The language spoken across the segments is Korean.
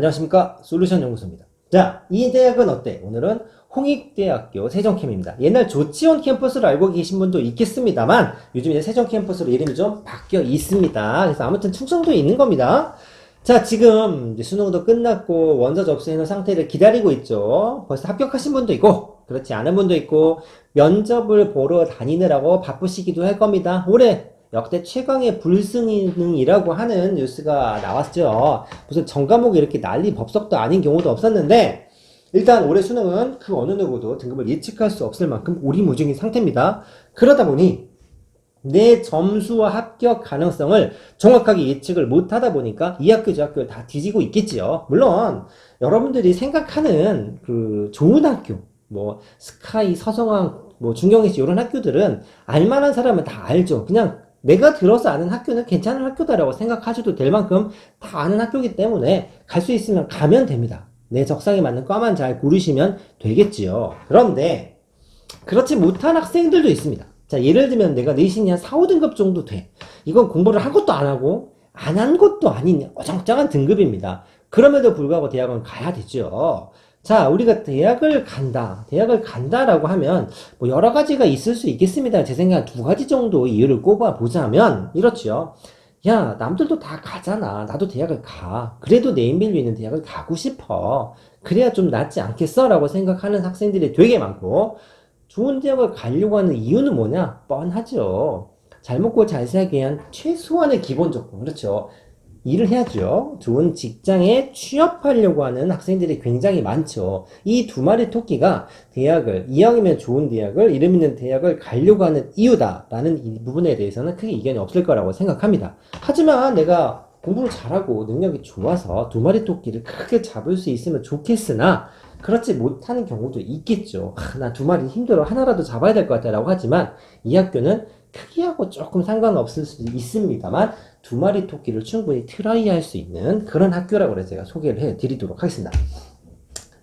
안녕하십니까? 솔루션 연구소입니다. 자 이 대학은 어때? 오늘은 홍익대학교 세종캠입니다. 옛날 조치원 캠퍼스를 알고 계신 분도 있겠습니다만 요즘 이제 세종 캠퍼스로 이름이 좀 바뀌어 있습니다. 그래서 아무튼 충청도에 있는 겁니다. 자 지금 수능도 끝났고 원서 접수해놓은 상태를 기다리고 있죠. 벌써 합격하신 분도 있고 그렇지 않은 분도 있고 면접을 보러 다니느라고 바쁘시기도 할 겁니다. 올해 역대 최강의 불승이라고 하는 뉴스가 나왔죠. 무슨 전과목이 이렇게 난리 법석도 아닌 경우도 없었는데, 일단 올해 수능은 그 어느 누구도 등급을 예측할 수 없을 만큼 오리무중인 상태입니다. 그러다 보니, 내 점수와 합격 가능성을 정확하게 예측을 못하다 보니까 이 학교 저 학교를 다 뒤지고 있겠지요. 물론 여러분들이 생각하는 그 좋은 학교, 뭐 스카이, 서성왕, 뭐 중경이시 이런 학교들은 알만한 사람은 다 알죠. 그냥 내가 들어서 아는 학교는 괜찮은 학교다라고 생각하셔도 될 만큼 다 아는 학교이기 때문에 갈 수 있으면 가면 됩니다. 내 적성에 맞는 과만 잘 고르시면 되겠지요. 그런데 그렇지 못한 학생들도 있습니다. 자, 예를 들면 내가 내신이 한 4, 5등급 정도 돼. 이건 공부를 한 것도 안 하고 안 한 것도 아닌 어정쩡한 등급입니다. 그럼에도 불구하고 대학은 가야 되죠. 자, 우리가 대학을 간다. 대학을 간다라고 하면 뭐 여러 가지가 있을 수 있겠습니다. 제 생각엔 두 가지 정도 이유를 꼽아 보자면 이렇죠. 야, 남들도 다 가잖아. 나도 대학을 가. 그래도 네임밸류 있는 대학을 가고 싶어. 그래야 좀 낫지 않겠어? 라고 생각하는 학생들이 되게 많고, 좋은 대학을 가려고 하는 이유는 뭐냐? 뻔하죠. 잘 먹고 잘 살기 위한 최소한의 기본 조건. 그렇죠. 일을 해야죠. 좋은 직장에 취업하려고 하는 학생들이 굉장히 많죠. 이 두 마리 토끼가 대학을, 이왕이면 좋은 대학을, 이름 있는 대학을 가려고 하는 이유다라는 이 부분에 대해서는 크게 이견이 없을 거라고 생각합니다. 하지만 내가 공부를 잘하고 능력이 좋아서 두 마리 토끼를 크게 잡을 수 있으면 좋겠으나, 그렇지 못하는 경우도 있겠죠. 나두 마리 힘들어. 하나라도 잡아야 될 것 같아. 라고 하지만, 이 학교는 크기하고 조금 상관없을 수도 있습니다만, 두 마리 토끼를 충분히 트라이 할 수 있는 그런 학교라고 해서 제가 소개를 해 드리도록 하겠습니다.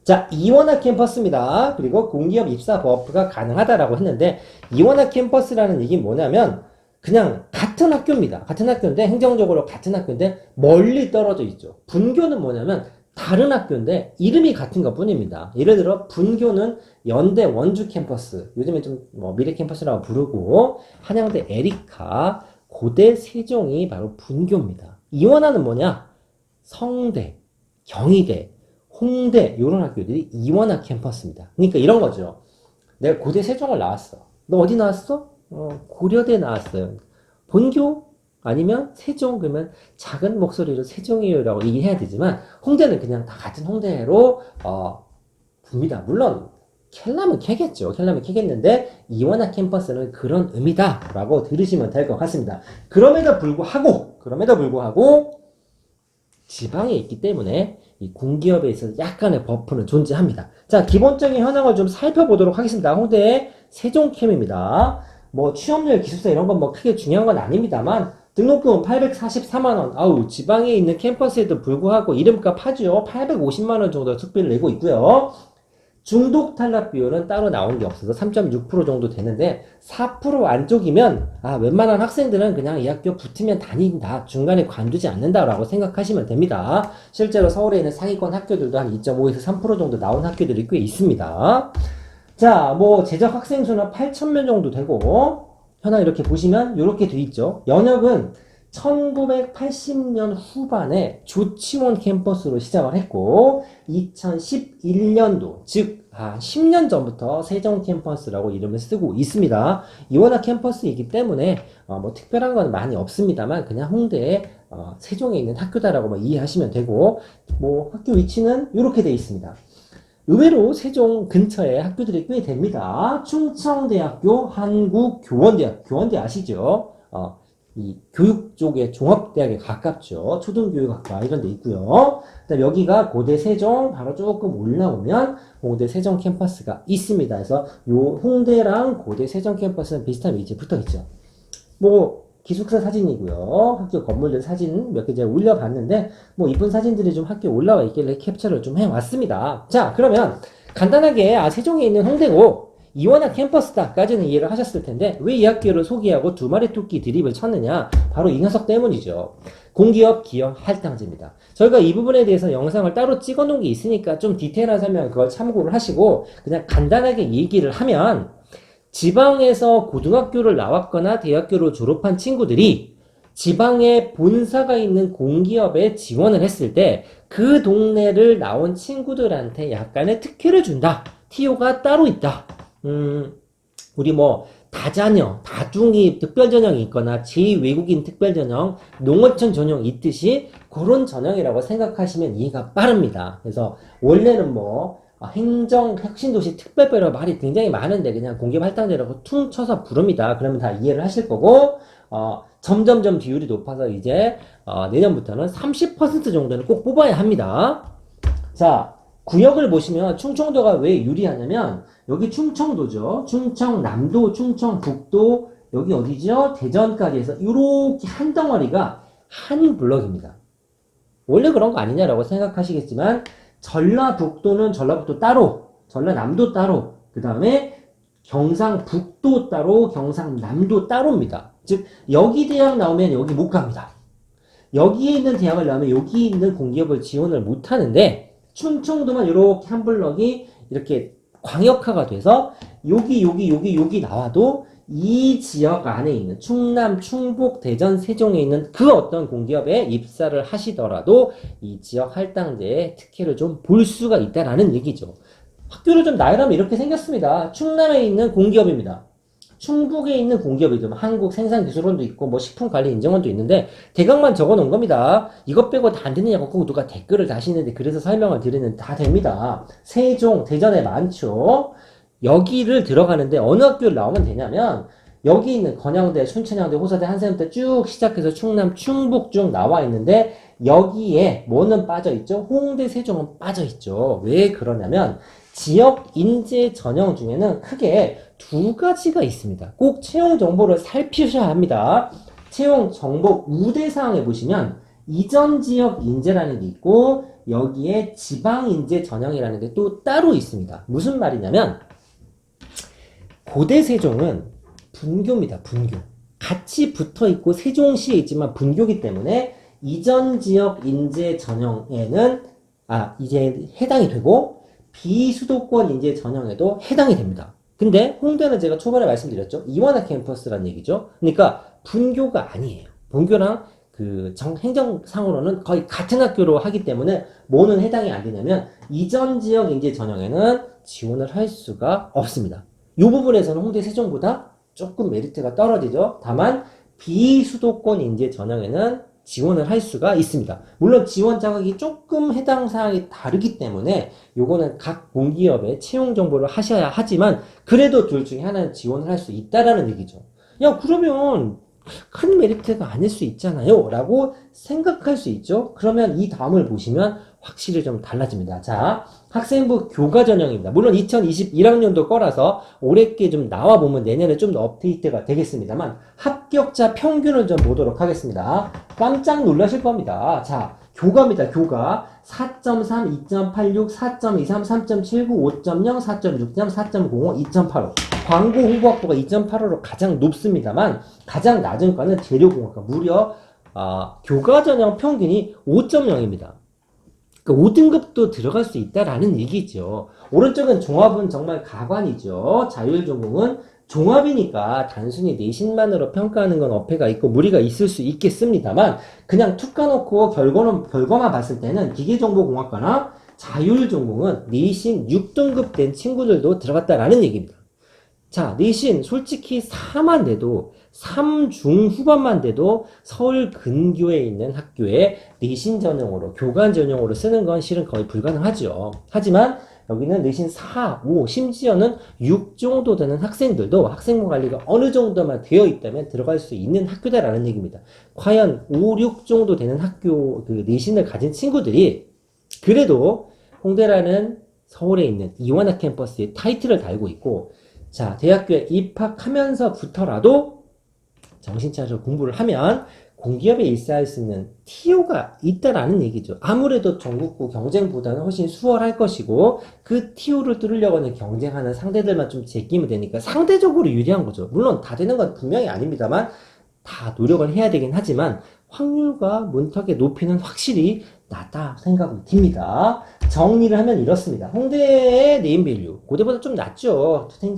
자, 이원학 캠퍼스입니다. 그리고 공기업 입사 버프가 가능하다라고 했는데, 이원학 캠퍼스라는 얘기는 뭐냐면, 그냥 같은 학교입니다. 같은 학교인데, 행정적으로 같은 학교인데, 멀리 떨어져 있죠. 분교는 뭐냐면, 다른 학교인데, 이름이 같은 것 뿐입니다. 예를 들어, 분교는 연대 원주 캠퍼스, 요즘에 좀 뭐 미래 캠퍼스라고 부르고, 한양대 에리카, 고대 세종이 바로 분교입니다. 이원하는 뭐냐? 성대, 경희대, 홍대 이런 학교들이 이원학 캠퍼스입니다. 그러니까 이런 거죠. 내가 고대 세종을 나왔어. 너 어디 나왔어? 어, 고려대 나왔어요. 본교 아니면 세종 그러면 작은 목소리로 세종이요라고 얘기해야 되지만 홍대는 그냥 다 같은 홍대로 어, 붑니다. 물론 캘라면 캐겠죠. 캘라면 캐겠는데 이원학 캠퍼스는 그런 의미다라고 들으시면 될 것 같습니다. 그럼에도 불구하고 그럼에도 불구하고 지방에 있기 때문에 이 공기업에 있어서 약간의 버프는 존재합니다. 자, 기본적인 현황을 좀 살펴보도록 하겠습니다. 홍대의 세종캠입니다. 뭐 취업률, 기숙사 이런 건 뭐 크게 중요한 건 아닙니다만 등록금 844만원. 아우, 지방에 있는 캠퍼스에도 불구하고 이름값 하죠. 850만원 정도 숙비를 내고 있고요. 중독 탈락 비율은 따로 나온 게 없어서 3.6% 정도 되는데 4% 안쪽이면 아 웬만한 학생들은 그냥 이 학교 붙으면 다닌다 중간에 관두지 않는다라고 생각하시면 됩니다 실제로 서울에 있는 상위권 학교들도 한 2.5에서 3% 정도 나온 학교들이 꽤 있습니다 자뭐 재적 학생 수는 8,000명 정도 되고 현황 이렇게 보시면 이렇게 돼 있죠 연역은 1980년 후반에 조치원 캠퍼스로 시작을 했고 2011년도 즉 아, 10년 전부터 세종 캠퍼스라고 이름을 쓰고 있습니다. 이원학 캠퍼스이기 때문에 어, 뭐 특별한 건 많이 없습니다만 그냥 홍대에 어, 세종에 있는 학교다라고 뭐 이해하시면 되고 뭐 학교 위치는 이렇게 되어 있습니다. 의외로 세종 근처에 학교들이 꽤 됩니다. 충청대학교, 한국교원대학, 교원대 아시죠? 어, 이 교육 쪽에 종합대학에 가깝죠. 초등교육학과 이런 데 있고요. 그다음 여기가 고대 세종 바로 조금 올라오면 고대 세종 캠퍼스가 있습니다. 그래서 요 홍대랑 고대 세종 캠퍼스는 비슷한 위치에 붙어 있죠. 뭐 기숙사 사진이고요. 학교 건물들 사진 몇 개 제가 올려봤는데 뭐 이쁜 사진들이 좀 학교에 올라와 있길래 캡처를 좀 해왔습니다. 자 그러면 간단하게 아 세종에 있는 홍대고 이원학 캠퍼스다까지는 이해를 하셨을 텐데 왜 이 학교를 소개하고 두 마리 토끼 드립을 쳤느냐? 바로 이 녀석 때문이죠. 공기업 기업 할당제입니다. 저희가 이 부분에 대해서 영상을 따로 찍어 놓은 게 있으니까 좀 디테일한 설명 그걸 참고를 하시고 그냥 간단하게 얘기를 하면 지방에서 고등학교를 나왔거나 대학교를 졸업한 친구들이 지방에 본사가 있는 공기업에 지원을 했을 때 그 동네를 나온 친구들한테 약간의 특혜를 준다. TO가 따로 있다. 음, 우리 뭐 다자녀, 다중이 특별전형이 있거나 제2외국인 특별전형, 농어촌 전형 있듯이 그런 전형이라고 생각하시면 이해가 빠릅니다. 그래서 원래는 뭐 아, 행정 혁신도시 특별배로 말이 굉장히 많은데 그냥 공기업 할당제라고 퉁 쳐서 부릅니다. 그러면 다 이해를 하실 거고 어, 점점점 비율이 높아서 이제 어, 내년부터는 30% 정도는 꼭 뽑아야 합니다. 자, 구역을 보시면 충청도가 왜 유리하냐면 여기 충청도죠. 충청 남도, 충청 북도, 여기 어디죠? 대전까지 해서 이렇게 한 덩어리가 한 블럭입니다. 원래 그런 거 아니냐라고 생각하시겠지만 전라북도는 전라북도 따로, 전라남도 따로, 그 다음에 경상북도 따로, 경상남도 따로입니다. 즉 여기 대학 나오면 여기 못 갑니다. 여기에 있는 대학을 나오면 여기 있는 공기업을 지원을 못 하는데 충청도만 이렇게 한 블럭이 이렇게 광역화가 돼서 여기 여기 여기 여기 나와도 이 지역 안에 있는 충남, 충북, 대전, 세종에 있는 그 어떤 공기업에 입사를 하시더라도 이 지역 할당제의 특혜를 좀 볼 수가 있다라는 얘기죠. 학교를 좀 나열하면 이렇게 생겼습니다. 충남에 있는 공기업입니다. 충북에 있는 공기업이죠. 한국 생산기술원도 있고 뭐 식품관리인증원도 있는데 대강만 적어 놓은 겁니다. 이것 빼고 다 안 되느냐고 꼭 누가 댓글을 다시는데 그래서 설명을 드리는 다 됩니다. 세종, 대전에 많죠. 여기를 들어가는데 어느 학교를 나오면 되냐면 여기 있는 건양대, 순천향대, 호사대, 한샘대 쭉 시작해서 충남, 충북 쭉 나와 있는데 여기에 뭐는 빠져 있죠? 홍대, 세종은 빠져 있죠. 왜 그러냐면 지역 인재 전형 중에는 크게 두 가지가 있습니다. 꼭 채용 정보를 살피셔야 합니다. 채용 정보 우대사항에 보시면 이전 지역 인재라는 게 있고 여기에 지방 인재 전형이라는 게 또 따로 있습니다. 무슨 말이냐면 고대 세종은 분교입니다. 분교. 같이 붙어 있고 세종시에 있지만 분교기 때문에 이전 지역 인재 전형에는 아 이제 해당이 되고 비수도권 인재 전형에도 해당이 됩니다. 근데 홍대는 제가 초반에 말씀드렸죠. 이완화 캠퍼스라는 얘기죠. 그러니까 분교가 아니에요. 분교랑 그 정, 행정상으로는 거의 같은 학교로 하기 때문에 뭐는 해당이 안 되냐면 이전 지역 인재 전형에는 지원을 할 수가 없습니다. 이 부분에서는 홍대 세종보다 조금 메리트가 떨어지죠. 다만 비수도권 인재 전형에는 지원을 할 수가 있습니다. 물론 지원 자격이 조금 해당 사항이 다르기 때문에 요거는 각 공기업의 채용 정보를 하셔야 하지만 그래도 둘 중에 하나는 지원을 할 수 있다라는 얘기죠. 야 그러면 큰 메리트가 아닐 수 있잖아요 라고 생각할 수 있죠. 그러면 이 다음을 보시면 확실히 좀 달라집니다. 자, 학생부 교과 전형입니다. 물론 2021학년도 거라서 올해께 좀 나와보면 내년에 좀 더 업데이트가 되겠습니다만 합격자 평균을 좀 보도록 하겠습니다. 깜짝 놀라실 겁니다. 자, 교과입니다. 교과 4.3, 2.86, 4.23, 3.79, 5.0, 4.63, 4.05, 2.85 광고 홍보 학부가 2.85로 가장 높습니다만 가장 낮은 과는 재료공학과 무려 아, 교과 전형 평균이 5.0입니다. 그 5등급도 들어갈 수 있다라는 얘기죠. 오른쪽은 종합은 정말 가관이죠. 자율 전공은 종합이니까 단순히 내신만으로 평가하는 건 어폐가 있고 무리가 있을 수 있겠습니다만 그냥 툭 까놓고 결과는 결과만 봤을 때는 기계정보공학과나 자율 전공은 내신 6등급 된 친구들도 들어갔다라는 얘기입니다. 자, 내신 솔직히 4만 돼도 3중 후반만 돼도 서울 근교에 있는 학교에 내신 전형으로 교관 전형으로 쓰는 건 실은 거의 불가능하죠. 하지만 여기는 내신 4, 5, 심지어는 6 정도 되는 학생들도 학생부 관리가 어느 정도만 되어 있다면 들어갈 수 있는 학교다라는 얘기입니다. 과연 5, 6 정도 되는 학교 그 내신을 가진 친구들이 그래도 홍대라는 서울에 있는 이완학 캠퍼스의 타이틀을 달고 있고 자 대학교에 입학하면서부터라도 정신 차려 공부를 하면 공기업에 입사할 수 있는 TO가 있다라는 얘기죠. 아무래도 전국구 경쟁보다는 훨씬 수월할 것이고 그 TO를 뚫으려고 하는 경쟁하는 상대들만 좀 제끼면 되니까 상대적으로 유리한 거죠. 물론 다 되는 건 분명히 아닙니다만 다 노력을 해야 되긴 하지만 확률과 문턱의 높이는 확실히 낮다 생각이 듭니다. 정리를 하면 이렇습니다. 홍대의 네임밸류 고대보다 좀.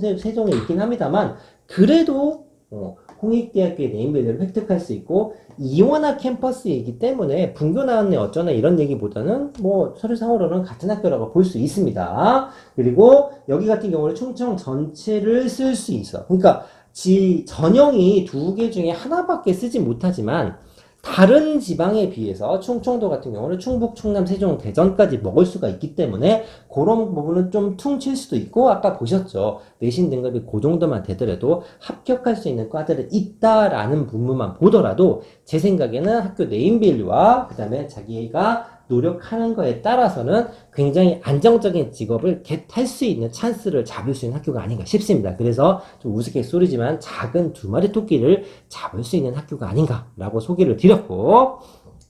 생- 세종에 있긴 합니다만 그래도 어, 홍익대학교의 네임밸류를 획득할 수 있고 이원화 캠퍼스이기 때문에 분교 나왔네 어쩌나 이런 얘기보다는 뭐 서류상으로는 같은 학교라고 볼 수 있습니다. 그리고 여기 같은 경우는 충청 전체를 쓸 수 있어. 그러니까 지 전형이 두 개 중에 하나밖에 쓰지 못하지만 다른 지방에 비해서 충청도 같은 경우는 충북, 충남, 세종, 대전까지 먹을 수가 있기 때문에 그런 부분은 좀 퉁칠 수도 있고 아까 보셨죠? 내신 등급이 그 정도만 되더라도 합격할 수 있는 과들이 있다라는 부분만 보더라도 제 생각에는 학교 네임밸류와 그 다음에 자기가 노력하는 거에 따라서는 굉장히 안정적인 직업을 겟할 수 있는 찬스를 잡을 수 있는 학교가 아닌가 싶습니다. 그래서 좀 우스갯소리지만 작은 두 마리 토끼를 잡을 수 있는 학교가 아닌가라고 소개를 드렸고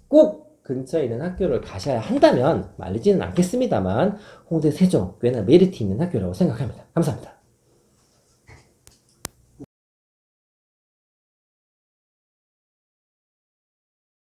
꼭 근처에 있는 학교를 가셔야 한다면 말리지는 않겠습니다만 홍대 세종 꽤나 메리트 있는 학교라고 생각합니다. 감사합니다.